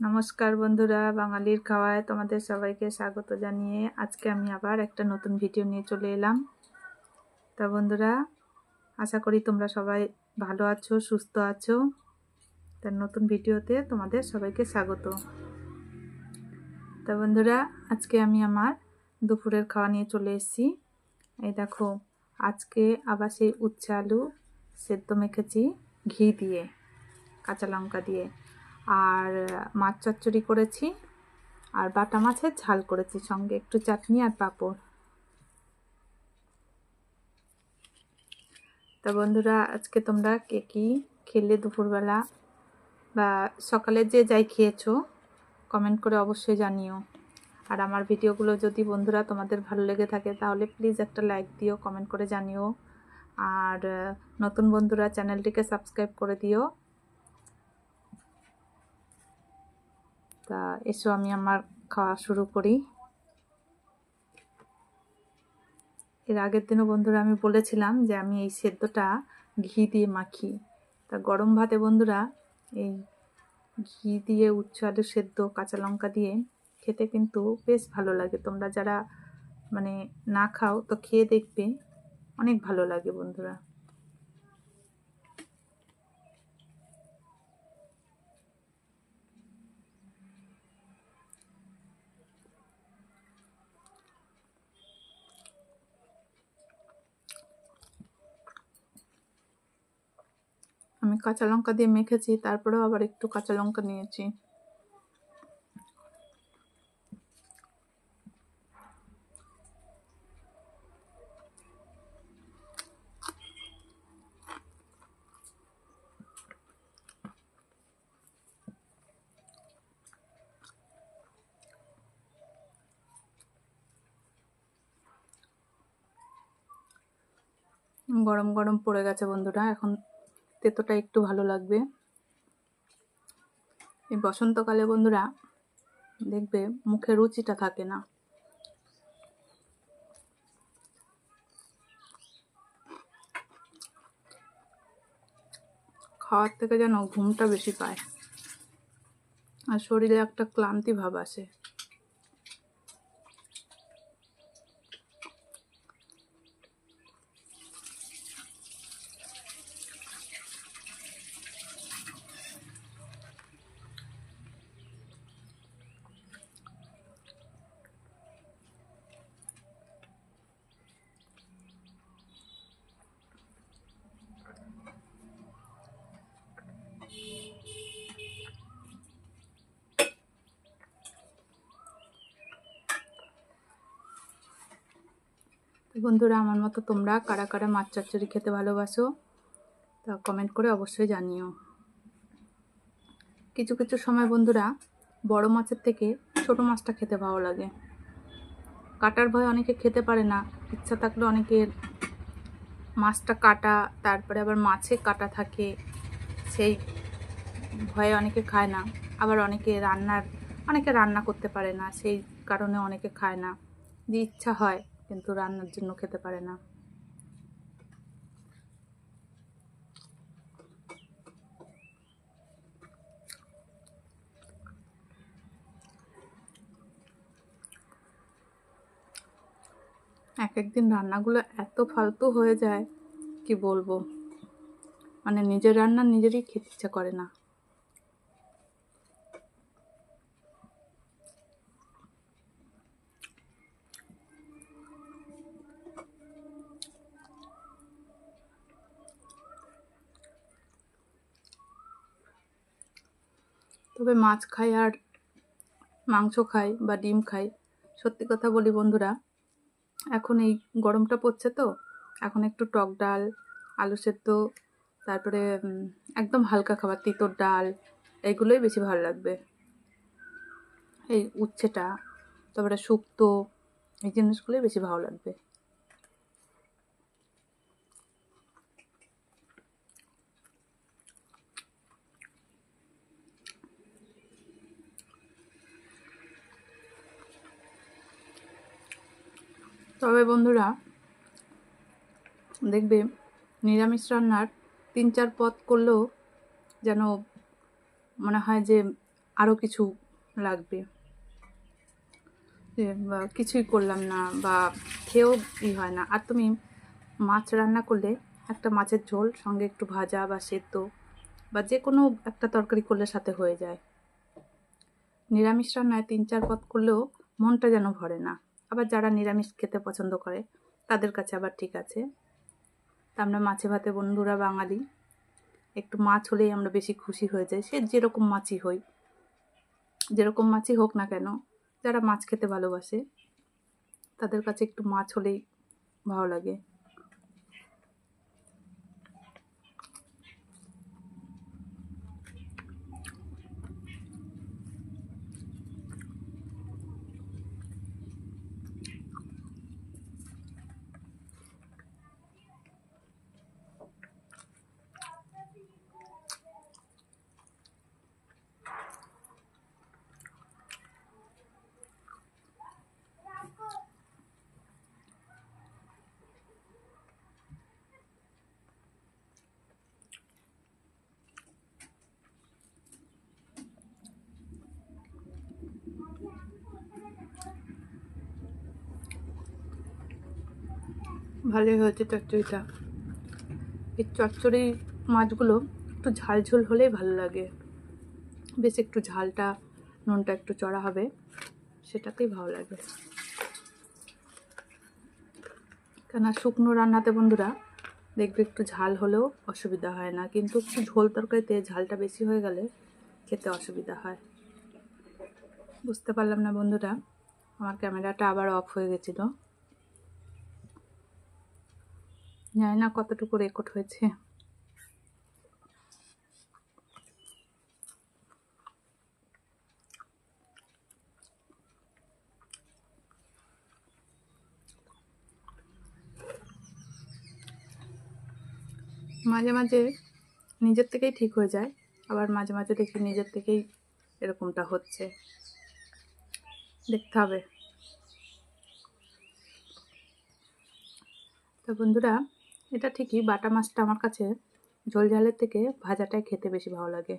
নমস্কার বন্ধুরা, বাঙালির খাওয়ায় তোমাদের সবাইকে স্বাগত জানিয়ে আজকে আমি আবার একটা নতুন ভিডিও নিয়ে চলে এলাম। তা বন্ধুরা, আশা করি তোমরা সবাই ভালো আছো, সুস্থ আছো। তার নতুন ভিডিওতে তোমাদের সবাইকে স্বাগত। তা বন্ধুরা, আজকে আমি আমার দুপুরের খাওয়া নিয়ে চলে এসেছি। এই দেখো, আজকে আবার সেই উচ্ছে আলু সেদ্ধ মেখেছি ঘি দিয়ে, কাঁচা লঙ্কা দিয়ে। আর মাছ চচ্চড়ি করেছি আর বাটা মাছের ঝাল করেছি সঙ্গে একটু চাটনি আর পাঁপড়। তা বন্ধুরা, আজকে তোমরা কে কী খেলে দুপুরবেলা বা সকালে যে যাই খেয়েছো কমেন্ট করে অবশ্যই জানিও। আর আমার ভিডিওগুলো যদি বন্ধুরা তোমাদের ভালো লেগে থাকে, তাহলে প্লিজ একটা লাইক দিও কমেন্ট করে জানিও। আর নতুন বন্ধুরা চ্যানেলটিকে সাবস্ক্রাইব করে দিও। তা এসো, আমি আমার খাওয়া শুরু করি। এর আগের দিনও বন্ধুরা আমি বলেছিলাম যে আমি এই সেদ্ধটা ঘি দিয়ে মাখি। তা গরম ভাতে বন্ধুরা এই ঘি দিয়ে উচ্চ আলু সেদ্ধ কাঁচা লঙ্কা দিয়ে খেতে কিন্তু বেশ ভালো লাগে। তোমরা যারা মানে না খাও তো খেয়ে দেখবে, অনেক ভালো লাগে বন্ধুরা। আমি কাঁচা লঙ্কা দিয়ে মেখেছি, তারপরেও আবার একটু কাঁচা লঙ্কা নিয়েছি। গরম গরম পড়ে গেছে বন্ধুরা, এখন তেতোটা একটু ভালো লাগবে। এই বসন্তকালে বন্ধুরা, দেখবে মুখে রুচিটা থাকে না। খাওয়ার থেকে যেন ঘুমটা বেশি পায়। আর শরীরে একটা ক্লান্তি ভাব আসে। বন্ধুরা, আমার মতো তোমরা কারা কারা মাছ চচ্চড়ি খেতে ভালোবাসো, তা কমেন্ট করে অবশ্যই জানিও। কিছু কিছু সময় বন্ধুরা, বড় মাছের থেকে ছোট মাছটা খেতে ভালো লাগে। কাটার ভয় অনেকে খেতে পারে না, ইচ্ছা থাকলে অনেকের মাছটা কাটা, তারপরে আবার মাছে কাটা থাকে, সেই ভয়ে অনেকে খায় না। আবার অনেকে রান্নার, অনেকে রান্না করতে পারে না, সেই কারণে অনেকে খায় না। যে ইচ্ছা হয় কিন্তু রান্নার জন্য খেতে পারে না। এক একদিন রান্নাগুলো এত ফালতু হয়ে যায়, কি বলব? মানে নিজের রান্না নিজেরই খেতে ইচ্ছা করে না। তবে মাছ খাই আর মাংস খাই বা ডিম খাই। সত্যি কথা বলি বন্ধুরা, এখন এই গরমটা পড়ছে তো, এখন একটু টক ডাল, আলু সেদ্ধ, তারপরে একদম হালকা খাবার, তিতর ডাল, এগুলোই বেশি ভালো লাগবে। এই উচ্ছেটা, তারপরে শুক্তো, এই জিনিসগুলোই বেশি ভালো লাগবে। তবে বন্ধুরা, দেখবে নিরামিষ রান্নার তিন চার পদ করলেও যেন মনে হয় যে আরও কিছু লাগবে। বা কিছুই করলাম না বা খেয়েও ই হয় না। আর তুমি মাছ রান্না করলে একটা মাছের ঝোল, সঙ্গে একটু ভাজা বা সেদ্ধ বা যে কোনো একটা তরকারি করলে সাথে হয়ে যায়। নিরামিষ রান্নায় তিন চার পদ করলেও মনটা যেন ভরে না। আবার যারা নিরামিষ খেতে পছন্দ করে, তাদের কাছে আবার ঠিক আছে। তা আমরা মাছে ভাতে বন্ধুরা বাঙালি, একটু মাছ হলেই আমরা বেশি খুশি হয়ে যাই। সে যেরকম মাছই হই, যেরকম মাছই হোক না কেন, যারা মাছ খেতে ভালোবাসে, তাদের কাছে একটু মাছ হলেই ভালো লাগে। ভালোই হয়েছে চচ্চড়িটা। এই চচ্চড়ি মাছগুলো একটু ঝাল ঝোল হলেই ভালো লাগে। বেশ একটু ঝালটা, নুনটা একটু চড়া হবে, সেটাতেই ভালো লাগে। কেন শুকনো রান্নাতে বন্ধুরা, দেখবে একটু ঝাল হলেও অসুবিধা হয় না। কিন্তু একটু ঝোল তরকারিতে ঝালটা বেশি হয়ে গেলে খেতে অসুবিধা হয়। বুঝতে পারলাম না বন্ধুরা, আমার ক্যামেরাটা আবার অফ হয়ে গেছিল। জানি না কতটুকু রেকর্ড হয়েছে। মাঝে মাঝে নিজের থেকেই ঠিক হয়ে যায়, আবার মাঝে মাঝে দেখি নিজের থেকেই এরকমটা হচ্ছে। দেখতে হবে। তো বন্ধুরা এটা ঠিকই বাটা মাছটা আমার কাছে ঝোল ঝালের থেকে ভাজাটাই খেতে বেশি ভালো লাগে।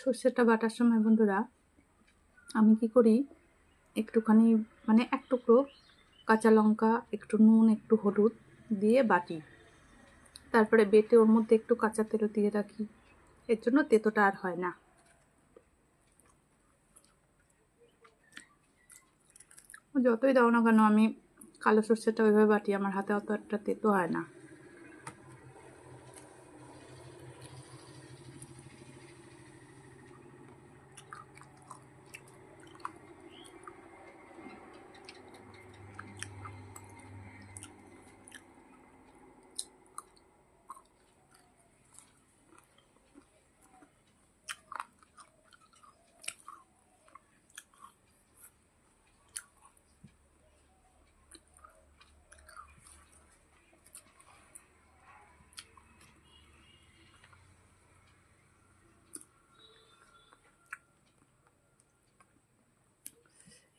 সর্ষেটা বাটার সময় বন্ধুরা, আমি কি করি, একটুখানি মানে এক টুকরো কাঁচা লঙ্কা, একটু নুন, একটু হলুদ দিয়ে বাটি। তারপরে বেটে ওর মধ্যে একটু কাঁচা তেল দিয়ে রাখি। এর জন্য তেতোটা আর হয় না। যতই দাও না কেন, আমি কালো সর্ষেটা ওইভাবে বাটি, আমার হাতে অত একটা তেতো হয় না।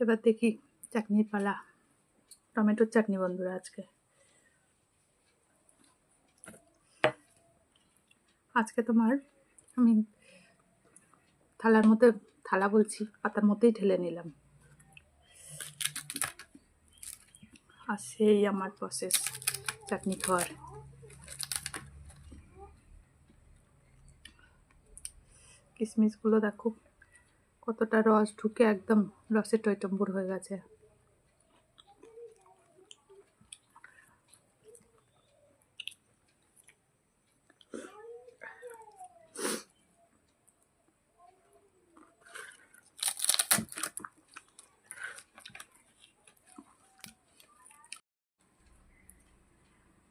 এবার দেখি চাটনির পালা। টমেটোর চাটনি বন্ধুরা আজকে। আজকে তোমার আমি থালার মধ্যে থালা বলছি, পাতার মধ্যেই ঢেলে নিলাম। আর সেই আমার প্রসেস চাটনি খাওয়ার। কিশমিশগুলো দেখো কতটা রস ঢুকে একদম রসে টইটম্বুর হয়ে গেছে।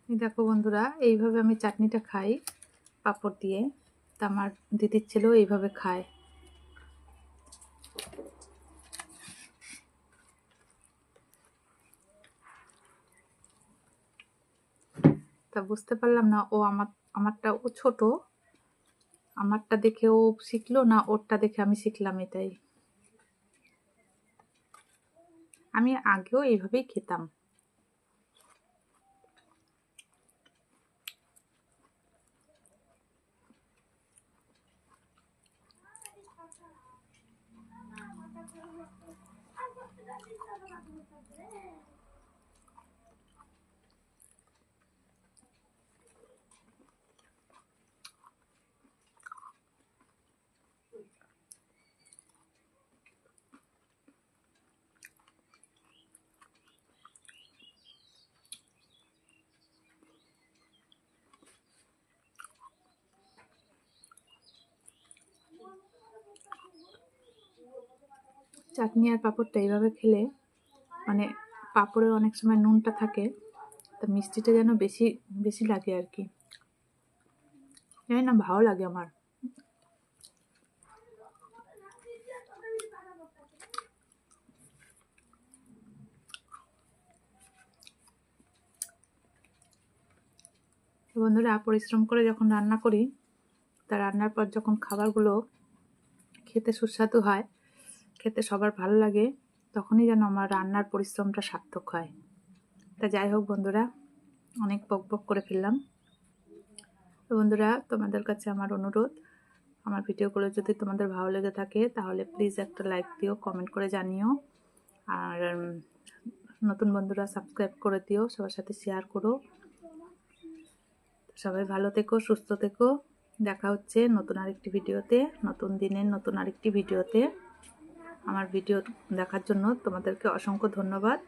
দেখো বন্ধুরা, এইভাবে আমি চাটনিটা খাই, পাঁপড় দিয়ে। তা আমার দিদির ছেলেও এইভাবে খায়। তা বুঝতে পারলাম না। ও আমার, আমারটা, ও ছোট। আমারটা দেখে ও শিখলো না, ওরটা দেখে আমি শিখলাম এটাই। আমি আগেও এইভাবেই খেতাম। চাটনি আর পাঁপড়টা এইভাবে খেলে মানে পাঁপড়ের অনেক সময় নুনটা থাকে, তা মিষ্টিটা যেন বেশি বেশি লাগে আর কি। জানি না, ভালো লাগে আমার। বন্ধুরা, পরিশ্রম করে যখন রান্না করি, তা রান্নার পর যখন খাবারগুলো খেতে সুস্বাদু হয় খেতে সবার ভালো লাগে, তখনই যেন আমার রান্নার পরিশ্রমটা সার্থক হয়। তা যাই হোক বন্ধুরা, অনেক বক বক করে ফেললাম। তো বন্ধুরা, তোমাদের কাছে আমার অনুরোধ, আমার ভিডিওগুলো যদি তোমাদের ভালো লেগে থাকে, তাহলে প্লিজ একটা লাইক দিও কমেন্ট করে জানিও। আর নতুন বন্ধুরা সাবস্ক্রাইব করে দিও, সবার সাথে শেয়ার করো। সবাই ভালো থেকো, সুস্থ থেকো। দেখা হচ্ছে নতুন আরেকটি ভিডিওতে, নতুন দিনের নতুন আরেকটি ভিডিওতে। আমার ভিডিও দেখার জন্য তোমাদেরকে অসংখ্য ধন্যবাদ।